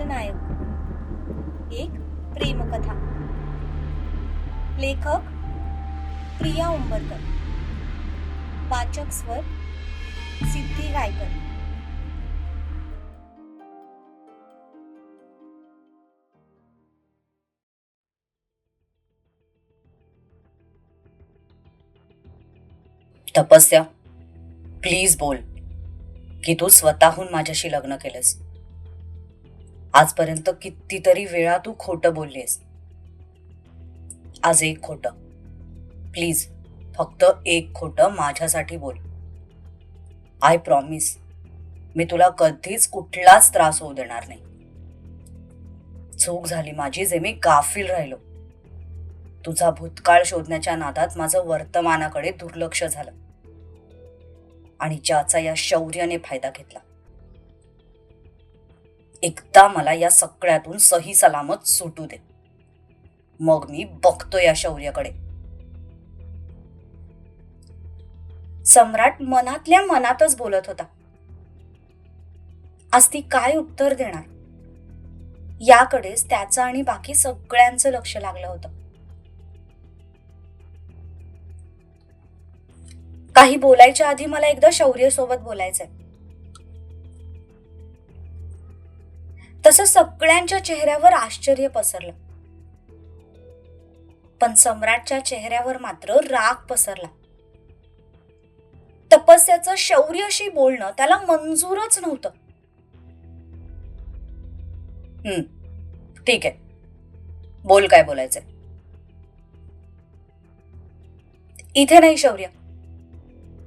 खलनायक एक प्रेमकथा. लेखक प्रिया उंबरकर. वाचक स्वर सिद्धी गायकर. तपस्या. प्लीज बोल की तू स्वतःहून माझ्याशी लग्न केलंस. आजपर्यंत कितीतरी वेळा तू खोटं बोललीस आज एक खोटं. प्लीज फक्त एक खोटं माझ्यासाठी बोल. आय प्रॉमिस मी तुला कधीच कुठलाच त्रास होऊ देणार नाही. चूक झाली माझी जे मी काफील राहिलो. तुझा भूतकाळ शोधण्याच्या नादात माझं वर्तमानाकडे दुर्लक्ष झालं. आणि ज्याचा या शौर्याने फायदा घेतला. एकदा मला या सगळ्यातून सही सलामत सुटू दे. मग मी बघतो या शौर्याकडे. सम्राट मनातल्या मनातच बोलत होता. आज ती काय उत्तर देणार? याकडेच त्याचं आणि बाकी सगळ्यांचं लक्ष लागलं होतं. काही बोलायच्या आधी मला एकदा शौर्य सोबत बोलायचंय. तसं सगळ्यांच्या चेहऱ्यावर आश्चर्य पसरलं. पण सम्राटच्या चेहऱ्यावर मात्र राग पसरला. तपस्याचं शौर्याशी बोलणं त्याला मंजूरच नव्हतं. हम्म ठीक आहे. बोल काय बोलायचंय. इथे नाही शौर्य.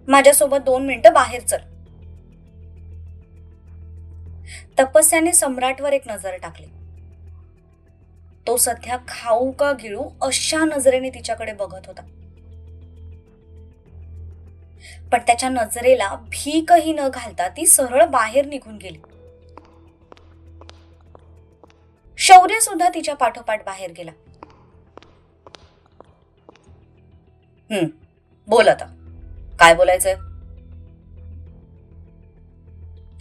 माझ्यासोबत दोन मिनिटं बाहेर चल. तपस्याने सम्राटवर एक नजर टाकली. तो सध्या खाऊ का गिळू अशा नजरेने तिच्याकडे बघत होता. पण त्याच्या नजरेला भीकही न घालता ती सरळ बाहेर निघून गेली. शौर्य सुद्धा तिच्या पाठोपाठ बाहेर गेला. हम्म बोल आता. काय बोलायचंय?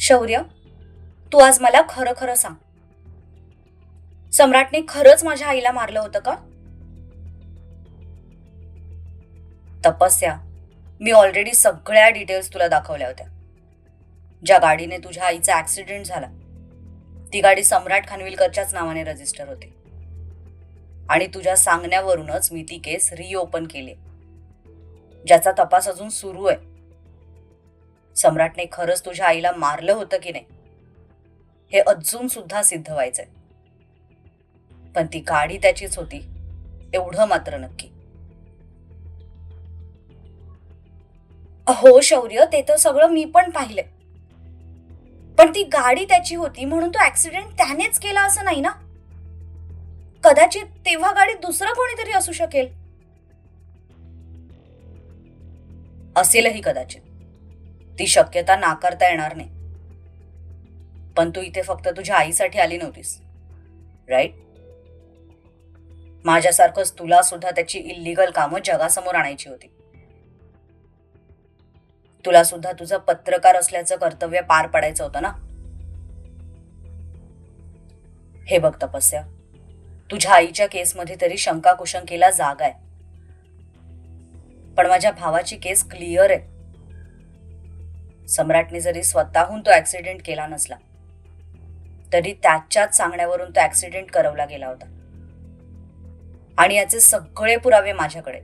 शौर्य? तू आज मला खरं खरं सांग. सम्राटने खरंच माझ्या आईला मारलं होतं का? तपस्या. मी ऑलरेडी सगळ्या डिटेल्स तुला दाखवल्या होत्या. ज्या गाडीने तुझ्या आईचा ऍक्सिडेंट झाला ती गाडी सम्राट खानविलकरच्याच नावाने रजिस्टर होती. आणि तुझ्या सांगण्यावरूनच मी ती केस रिओपन केली. ज्याचा तपास अजून सुरू आहे. सम्राटने खरंच तुझ्या आईला मारलं होतं की नाही? हे अजून सुद्धा सिद्ध व्हायचंय. पण ती गाडी त्याचीच होती एवढं मात्र नक्की. हो शौर्य ते तर सगळं मी पण पाहिलंय. पण ती गाडी त्याची होती म्हणून तो ऍक्सिडेंट त्यानेच केला असं नाही ना? कदाचित तेव्हा गाडीत दुसरं कोणीतरी असू शकेल. असेलही कदाचित. ती शक्यता नाकारता येणार नाही. पण तू इथे फक्त तुझ्या आईसाठी आली नव्हतीस. राईट माझ्यासारखंच तुला सुद्धा त्याची इल्लिगल कामं जगासमोर आणायची होती. तुला सुद्धा तुझं पत्रकार असल्याचं कर्तव्य पार पडायचं होतं ना? हे बघ तपस्या. तुझ्या आईच्या केसमध्ये तरी शंका कुशंकेला जागा आहे. पण माझ्या भावाची केस क्लिअर आहे. सम्राटने जरी स्वतःहून तो ऍक्सिडेंट केला नसला तरी त्याच्याच सांगण्यावरून तो ऍक्सिडेंट करवला गेला होता. आणि याचे सगळे पुरावे माझ्याकडे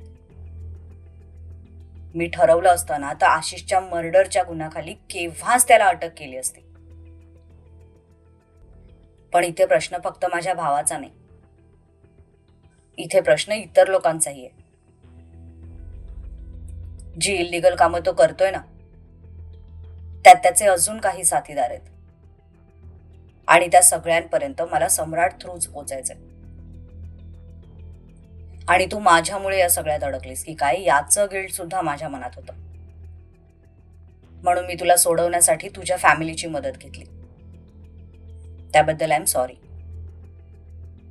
मी ठरवलं असतं ना तर आशिषच्या मर्डरच्या गुन्ह्याखाली केव्हाच त्याला अटक केली असती. पण इथे प्रश्न फक्त माझ्या भावाचा नाही. इथे प्रश्न इतर लोकांचाही आहे. जी इलिगल कामं तो करतोय ना त्यात त्याचे अजून काही साथीदार आहेत. आणि त्या सगळ्यांपर्यंत मला सम्राट थ्रूच पोचायचंय. आणि तू माझ्यामुळे या सगळ्यात अडकलीस की काय? याचं गिल्ट सुद्धा माझ्या मनात होतं. म्हणून मी तुला सोडवण्यासाठी तुझ्या फॅमिलीची मदत घेतली. त्याबद्दल आय एम सॉरी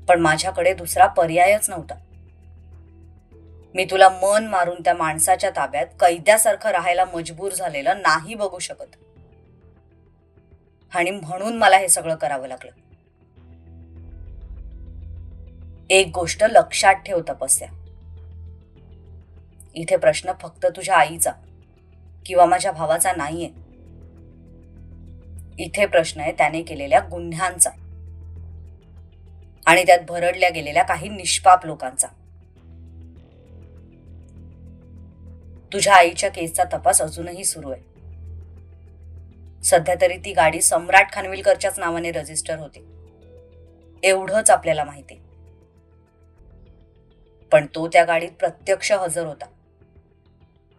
पण माझ्याकडे दुसरा पर्यायच नव्हता. मी तुला मन मारून त्या माणसाच्या ताब्यात कैद्यासारखं राहायला मजबूर झालेलं नाही बघू शकत. आणि म्हणून मला हे सगळं करावं लागलं. एक गोष्ट लक्षात ठेव तपस्या. इथे प्रश्न फक्त तुझ्या आईचा किंवा माझ्या भावाचा नाहीये. इथे प्रश्न आहे त्याने केलेल्या गुन्ह्यांचा. आणि त्यात भरडल्या गेलेल्या काही निष्पाप लोकांचा. तुझ्या आईच्या केसचा तपास अजूनही सुरू आहे. सध्या तरी ती गाडी सम्राट खानविलकरच्याच नावाने रजिस्टर होती. एवढंच आपल्याला माहिती. पण तो त्या गाडीत प्रत्यक्ष हजर होता.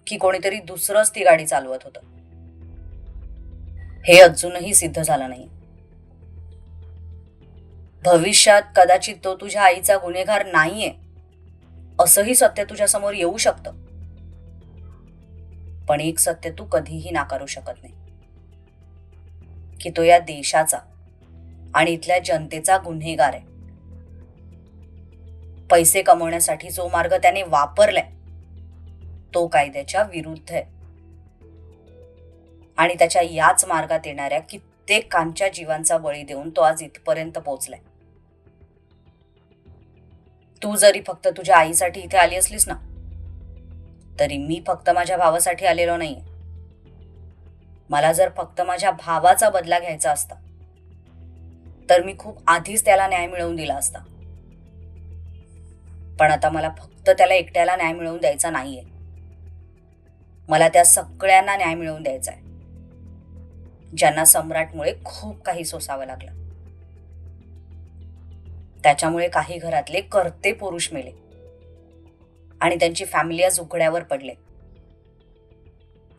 की कोणीतरी दुसरंच ती गाडी चालवत होतं. हे अजूनही सिद्ध झालं नाही. भविष्यात कदाचित तो तुझ्या आईचा गुन्हेगार नाहीये असंही सत्य तुझ्या समोर येऊ शकतं. पण एक सत्य तू कधीही नाकारू शकत नाही. की तो या देशाचा आणि इथल्या जनतेचा गुन्हेगार आहे. पैसे कमवण्यासाठी जो मार्ग त्याने वापरलाय तो कायद्याच्या विरुद्ध आहे. आणि त्याच्या याच मार्गात येणाऱ्या कित्येकांच्या जीवांचा बळी देऊन तो आज इथपर्यंत पोहोचलाय. तू जरी फक्त तुझ्या आईसाठी इथे आली असलीस ना तरी मी फक्त माझ्या भावासाठी आलेलो नाहीये. मला जर फक्त माझ्या भावाचा बदला घ्यायचा असता तर मी खूप आधीच त्याला न्याय मिळवून दिला असता. पण आता मला फक्त त्याला एकट्याला न्याय मिळवून द्यायचा नाहीये. मला त्या सगळ्यांना न्याय मिळवून द्यायचा आहे. ज्यांना सम्राटमुळे खूप काही सोसावं लागलं. त्याच्यामुळे काही घरातले करते पुरुष मेले. आणि त्यांची फॅमिली आज उघड्यावर पडले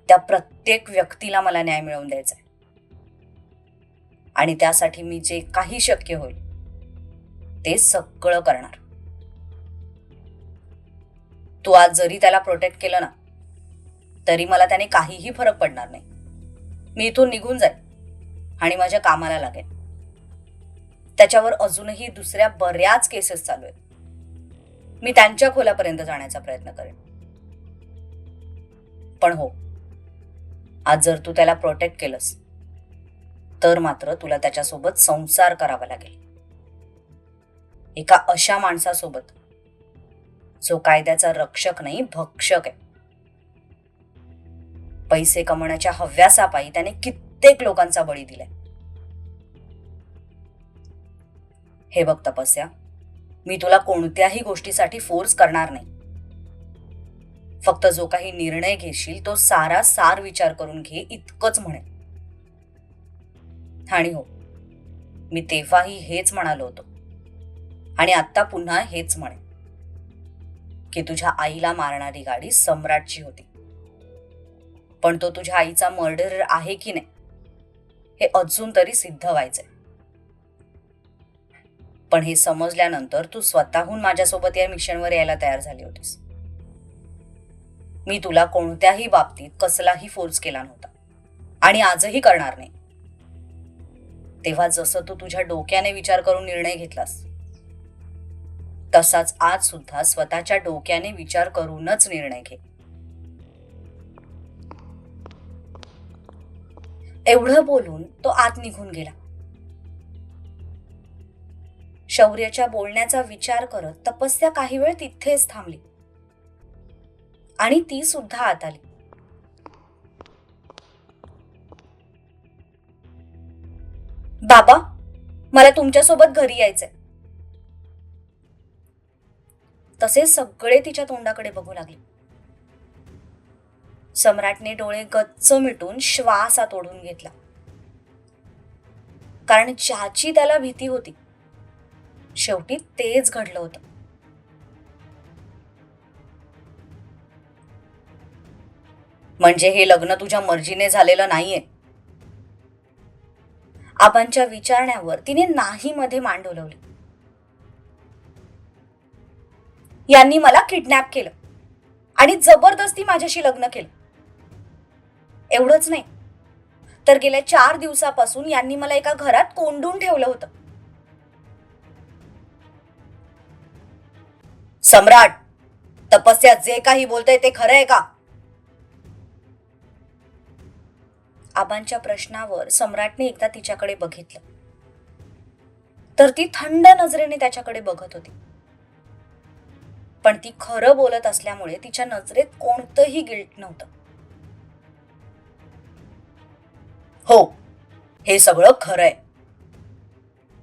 त्या प्रत्येक व्यक्तीला मला न्याय मिळवून द्यायचा आहे. आणि त्यासाठी मी जे काही शक्य होईल ते सगळं करणार. तू आज जरी त्याला प्रोटेक्ट केलं ना तरी मला त्याने काहीही फरक पडणार नाही. मी इथून निघून जाईन आणि माझ्या कामाला लागेल त्याच्यावर अजूनही दुसऱ्या बऱ्याच केसेस चालू आहेत. मी त्यांच्या खोलापर्यंत जाण्याचा प्रयत्न करेन. पण हो आज जर तू त्याला प्रोटेक्ट केलंस तर मात्र तुला त्याच्यासोबत संसार करावा लागेल. एका अशा माणसासोबत जो कायद्याचा रक्षक नाही भक्षक आहे. पैसे कमवण्याच्या हव्यासापायी त्याने कित्येक लोकांचा बळी दिलाय. हे बघ तपस्या मी तुला कोणत्याही गोष्टीसाठी फोर्स करणार नाही. फक्त जो काही निर्णय घेशील तो सारा सार विचार करून घे इतकंच म्हणेन. आणि हो मी तेव्हाही हेच म्हणालो होतो. आणि आता पुन्हा हेच म्हणे की तुझ्या आईला मारणारी गाडी सम्राटची होती. पण तो तुझ्या आईचा मर्डर आहे की नाही हे अजून तरी सिद्ध व्हायचंय. पण हे समजल्यानंतर तू स्वतःहून माझ्यासोबत या मिशनवर यायला तयार झाली होतीस. मी तुला कोणत्याही बाबतीत कसलाही फोर्स केला नव्हता. आणि आजही करणार नाही. तेव्हा जसं तू तुझ्या डोक्याने विचार करून निर्णय घेतलास तसाच आज सुद्धा स्वतःच्या डोक्याने विचार करूनच निर्णय घे. एवढं बोलून तो आत निघून गेला. शौर्याच्या बोलण्याचा विचार करत तपस्या काही वेळ तिथेच थांबली. आणि ती सुद्धा आत आली. बाबा मला तुमच्यासोबत घरी यायचंय. तसे सगळे तिच्या तोंडाकडे बघू लागले. सम्राटने डोळे गच्च मिटून श्वास आत ओढून घेतला. कारण ज्याची त्याला भीती होती शेवटी तेच घडलं होतं. म्हणजे हे लग्न तुझ्या मर्जीने झालेलं नाहीये. आबांच्या विचारण्यावर तिने नाही मध्ये मान डोलवली यांनी मला किडनॅप केलं आणि जबरदस्ती माझ्याशी लग्न केलं. एवढंच नाही. तर गेल्या चार दिवसापासून यांनी मला एका घरात कोंडून ठेवलं होतं. सम्राट तपस्या जे काही बोलतय ते खरं आहे का? आबांच्या प्रश्नावर सम्राटने एकदा तिच्याकडे बघितलं. तर ती थंड नजरेने त्याच्याकडे बघत होती. पण ती खरं बोलत असल्यामुळे तिच्या नजरेत कोणतंही गिल्ट नव्हतं. हो हे सगळं खरं आहे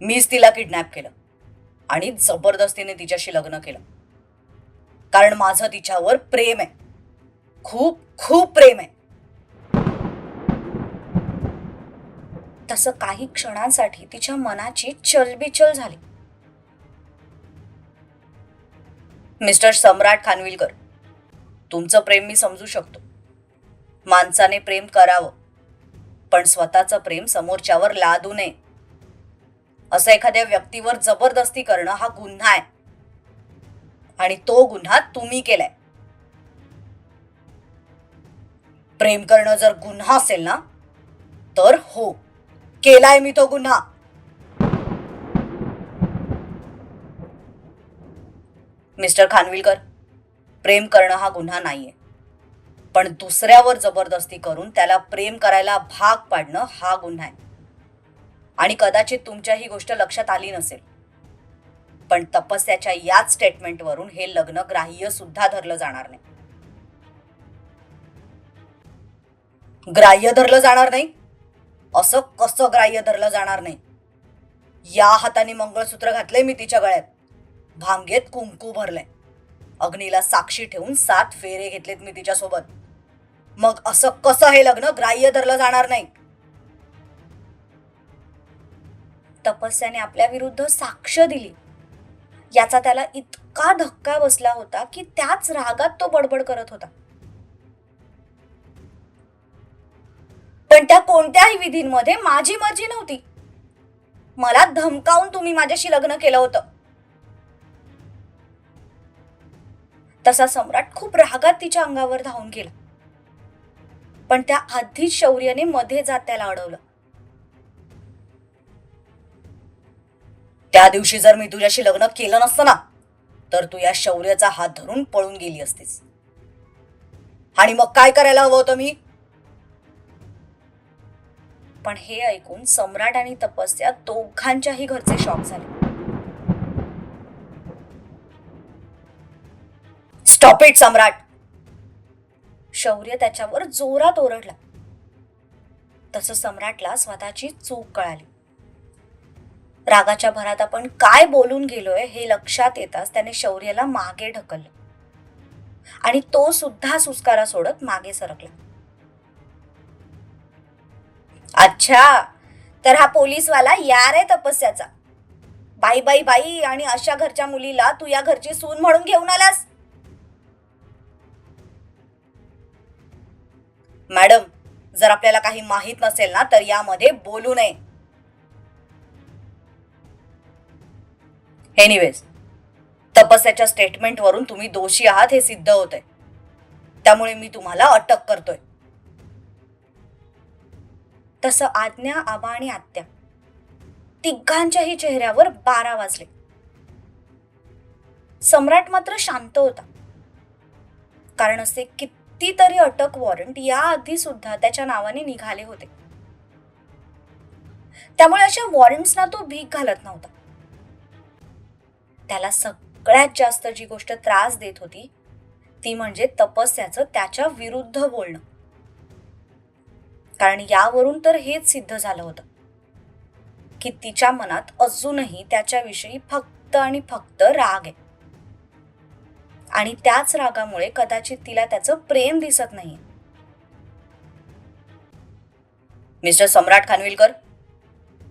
मीच तिला किडनॅप केलं आणि जबरदस्तीने तिच्याशी लग्न केलं. कारण माझं तिच्यावर प्रेम आहे. खूप खूप प्रेम आहे. तसं काही क्षणांसाठी तिच्या मनाची चलबिचल झाली. मिस्टर सम्राट खानविलकर तुमचं प्रेम मी समजू शकतो. माणसाने प्रेम करावं पण स्वतःचं प्रेम समोरच्यावर लादू नये. असं एखाद्या व्यक्तीवर जबरदस्ती करणं हा गुन्हा आहे. आणि तो गुन्हा तुम्ही केलाय. प्रेम करणं जर गुन्हा असेल ना तर हो. केलाय मी तो गुन्हा. मिस्टर खानविलकर प्रेम करणं हा गुन्हा नाहीये. पण दुसऱ्यावर जबरदस्ती करून त्याला प्रेम करायला भाग पाडणं हा गुन्हा आहे. आणि कदाचित तुमच्या ही गोष्ट लक्षात आली नसेल. पण तपस्याच्या याच स्टेटमेंटवरून हे लग्न ग्राह्य सुद्धा धरलं जाणार नाही. ग्राह्य धरलं जाणार नाही? असं कसं ग्राह्य धरलं जाणार नाही? या हाताने मंगळसूत्र घातलंय मी तिच्या गळ्यात. भांगेत कुंकू भरलंय. अग्नीला साक्षी ठेवून सात फेरे घेतलेत मी तिच्यासोबत. मग असं कसं हे लग्न ग्राह्य धरलं जाणार नाही? तपस्याने आपल्या विरुद्ध साक्ष दिली. याचा त्याला इतका धक्का बसला होता की त्याच रागात तो बडबड करत होता. कोणत्याही विधींमध्ये माझी मर्जी नव्हती. मला धमकावून तुम्ही माझ्याशी लग्न केलं होतं. तसा सम्राट खूप रागात तिच्या अंगावर धावून गेला. पण त्या आधीच शौर्याने मध्ये जात त्याला अडवलं. त्या दिवशी जर मी तुझ्याशी लग्न केलं नसतं ना तर तू या शौर्याचा हात धरून पळून गेली असतीस. आणि मग काय करायला हवं होतं मी? पण हे ऐकून सम्राट आणि तपस्या दोघांच्याही घरचे शॉक झाले. Stop it Samrat! शौर्य त्याच्यावर जोरात ओरडला. तसं सम्राटला स्वतःची चूक कळाली. रागाच्या भरात आपण काय बोलून गेलोय हे लक्षात येताच त्याने शौर्याला मागे ढकललं. आणि तो सुद्धा सुस्कारा सोडत मागे सरकला. अच्छा तर हा पोलीसवाला यार आहे तपस्याचा. बाई बाई बाई आणि अशा घरच्या मुलीला तू या घरची सून म्हणून घेऊन आलास? मॅडम जर आपल्याला काही माहीत नसेल ना तर यामध्ये बोलू नये. एनिवेज तपस्याच्या स्टेटमेंटवरून तुम्ही दोषी आहात हे सिद्ध होत आहे त्यामुळे मी तुम्हाला अटक करतोय. तसं आज्ञा आबा आणि आत्या. तिघांच्याही चेहऱ्यावर बारा वाजले. सम्राट मात्र शांत होता. कारण असे कितीतरी अटक वॉरंट याआधी सुद्धा त्याच्या नावाने निघाले होते. त्यामुळे अशा वॉरंट्सना तो भीक घालत नव्हता. त्याला सगळ्यात जास्त जी गोष्ट त्रास देत होती ती म्हणजे तपस्याचं त्याच्या विरुद्ध बोलणं. कारण यावरून तर हेच सिद्ध झालं होतं. की तिच्या मनात अजूनही त्याच्याविषयी फक्त आणि फक्त राग आहे. आणि त्याच रागामुळे कदाचित तिला त्याचं प्रेम दिसत नाही mister Samrat Khanvilkar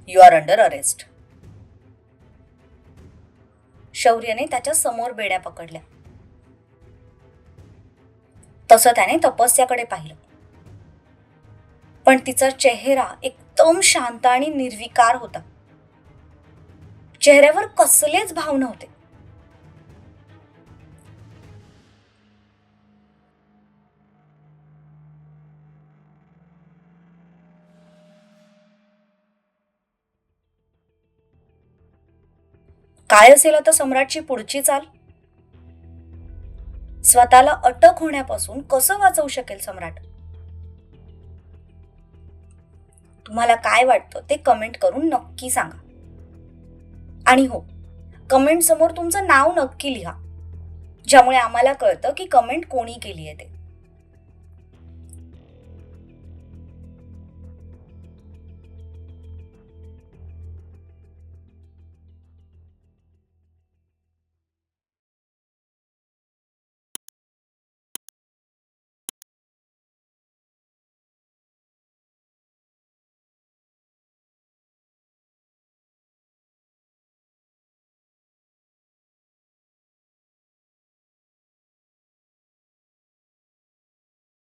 you are under arrest. शौर्यने त्याच्यासमोर बेड्या पकडल्या. तसं त्याने तपस्याकडे पाहिलं. पण तिचा चेहरा एकदम शांत आणि निर्विकार होता. चेहऱ्यावर कसलेच भाव नव्हते. काय असेल आता सम्राटची पुढची चाल? स्वतःला अटक होण्यापासून कसं वाचवू शकेल सम्राट? तुम्हाला काय वाटतं ते कमेंट करून नक्की सांगा. आणि हो कमेंट समोर तुमचं नाव नक्की लिहा ज्यामुळे आम्हाला कळतं की कमेंट कोणी केली आहे ते.